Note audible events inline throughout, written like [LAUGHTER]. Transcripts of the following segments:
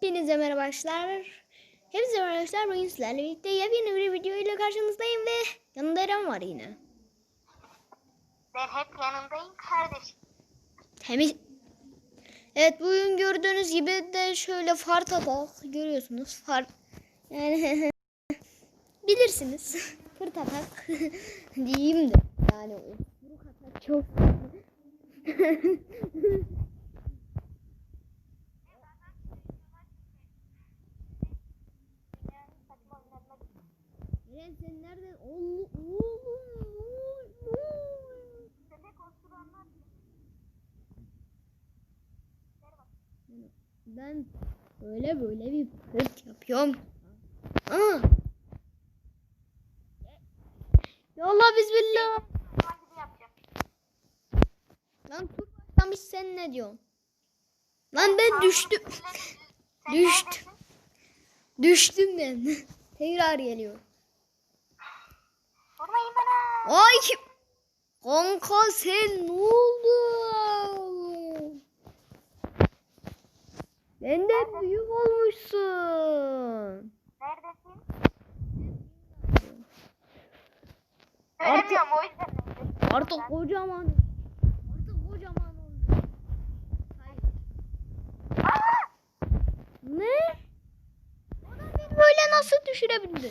Hepinize merhaba arkadaşlar. Hepinize merhaba arkadaşlar. Bugün sizlerle birlikte yepyeni bir video ile karşınızdayım ve yanında Eren var yine. Ben hep yanındayım kardeşim. Temiz. Evet bugün gördüğünüz gibi de şöyle far tatak görüyorsunuz. Far yani [LAUGHS] bilirsiniz. [LAUGHS] Fır tatak [LAUGHS] diyeyim de yani o fırık atak çok Eren sen nereden? Oğlum, Ben böyle böyle bir pırt yapıyorum. Aa. Yolla bismillah. Lan tur başlamış sen ne diyorsun? Lan ben düştüm. Düştüm. Düştüm ben. [LAUGHS] Tekrar geliyor. Ay. Kanka sen ne oldu? Benden büyük olmuşsun. Neredesin? Artık- o yüzden. Artık kocaman. Artık kocaman oldu. Hayır. Ne? Adam beni böyle nasıl düşürebildi?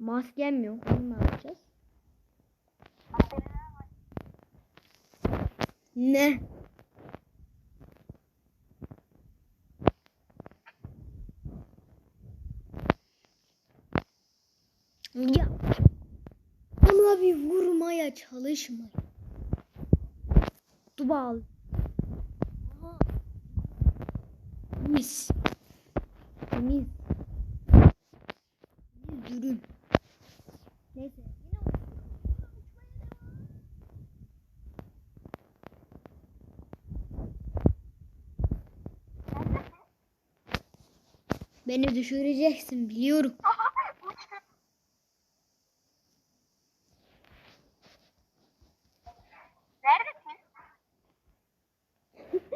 Maskem yok. Onu ne yapacağız? Ne? Ya. Ona bir vurmaya çalışma. Dubal. Mis. Mis dürüm. Neyse. Yine uçmaya devam. Beni düşüreceksin biliyorum. Neredesin? [LAUGHS]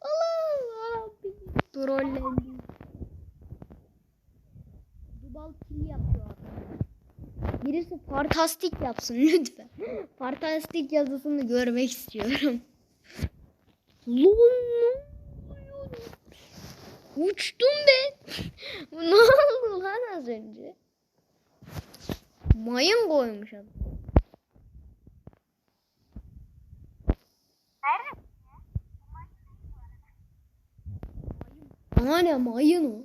Allah Allah. Trollendi. Dubal kill yapıyor. Birisi fantastik yapsın [LAUGHS] lütfen. Fantastik yazısını görmek istiyorum. Lan Uçtum ben. [LAUGHS] ne oldu lan az önce? Mayın koymuş adam. Neredesin? Ana ne mayın o?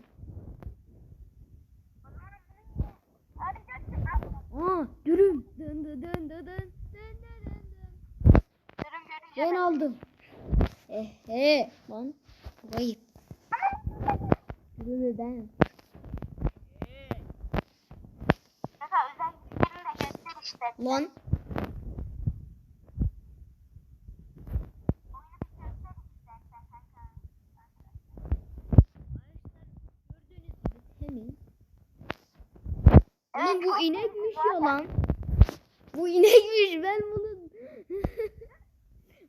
Aa dürüm. Dın dın dın. Dürüm görünce Ben aldım. Ehe lan. Kayıp. Dürümü ben. Mesela özelliklerini de göster işte. Lan. Oğlum bu inekmiş ya lan. Bu inekmiş ben bunu. [LAUGHS]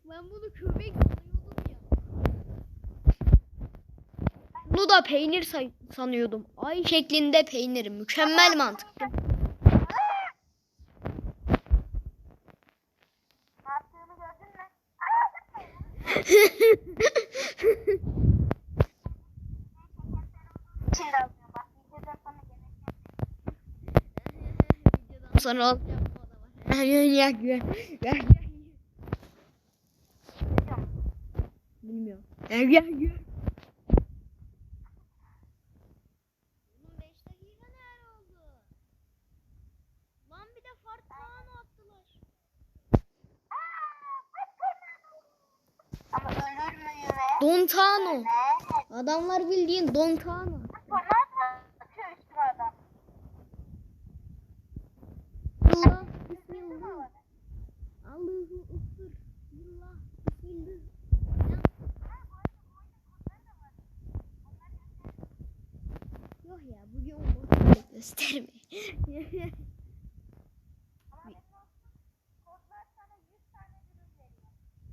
ben bunu köpek Toplu da peynir say sanıyordum. Ay şeklinde peynir. Mükemmel mantık. [LAUGHS] Sonra alacağım. Yak yak yak. Bilmiyorum. Yak yak yak. Ama ölür müyüm? Dontano. Adamlar bildiğin Dontano. Allah bismillah. Allahu ekber. Allah bismillah. Yok ya bugün umurumda gösterme.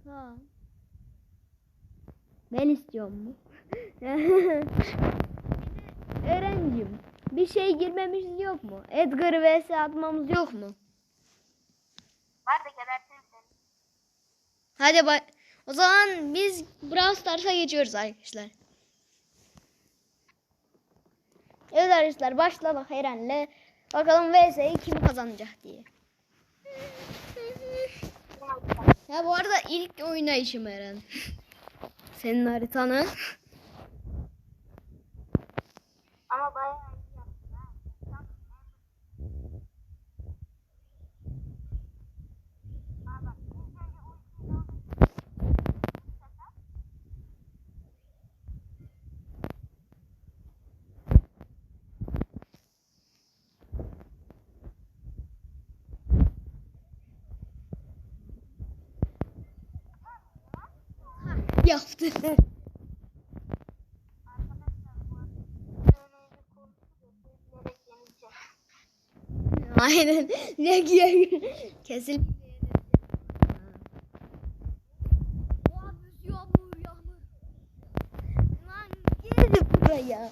Ama Ben istiyorum bu. [LAUGHS] Erencim bir şey girmemiz yok mu? Edgar vs atmamız yok mu? Var da gebertirim seni. Hadi bak. O zaman biz Brawl Stars'a geçiyoruz arkadaşlar. Evet arkadaşlar başladık Eren'le. Bakalım VS'yi kim kazanacak diye. [LAUGHS] Ya bu arada ilk oynayışım Eren. [LAUGHS] Senin haritanı. Ama bayağı iyi yaptın ha. Tam Aa bak, ilk önce ultiyi aldık. Bu sefer Yaptı. Aynen. Ne giyer? Kesin. Lan gel buraya.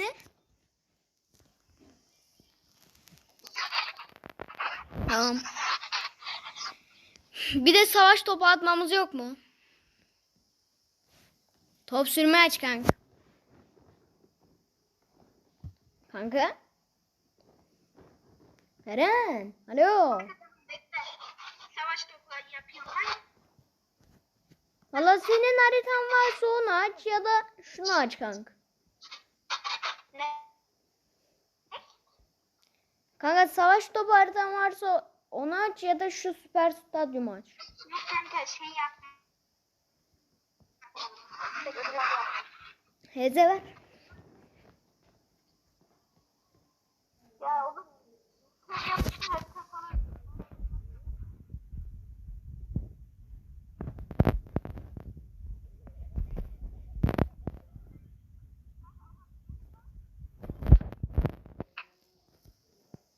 Ne? Tamam. Bir de savaş topu atmamız yok mu? Top sürme aç kanka. Kanka? Eren, alo. Savaş topları ben. Valla senin haritan varsa onu aç ya da şunu aç kanka. Kanka savaş topu haritan varsa onu aç ya da şu süper stadyumu aç. Kanka şey yap. Heze ver. Ya oğlum. Şey yapmışlar. kafalar-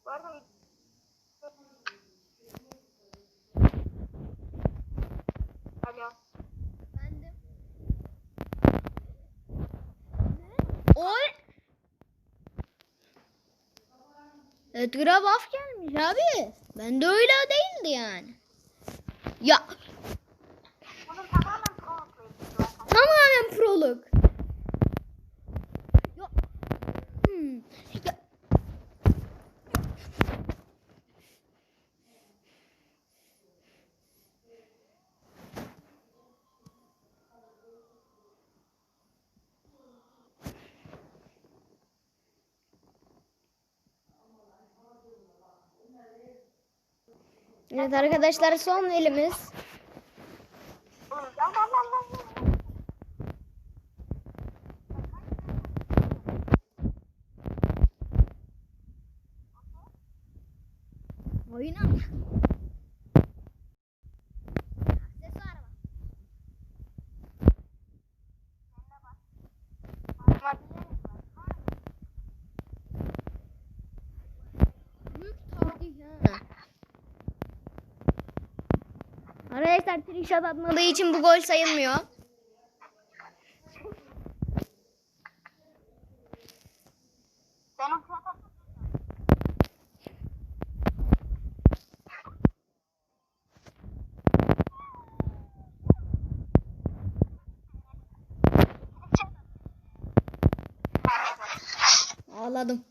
Bu arada Alo. Oy. Edgar'a buff gelmiş abi. Ben de öyle değildi yani. Ya tamamen tamamen prolog. Ya. Hmm. Evet arkadaşlar son elimiz. Lan lan lan lan. lan. Oyna. Ses var mı? Bak, Arkadaşlar shot atmadığı için bu gol sayılmıyor. Ağladım.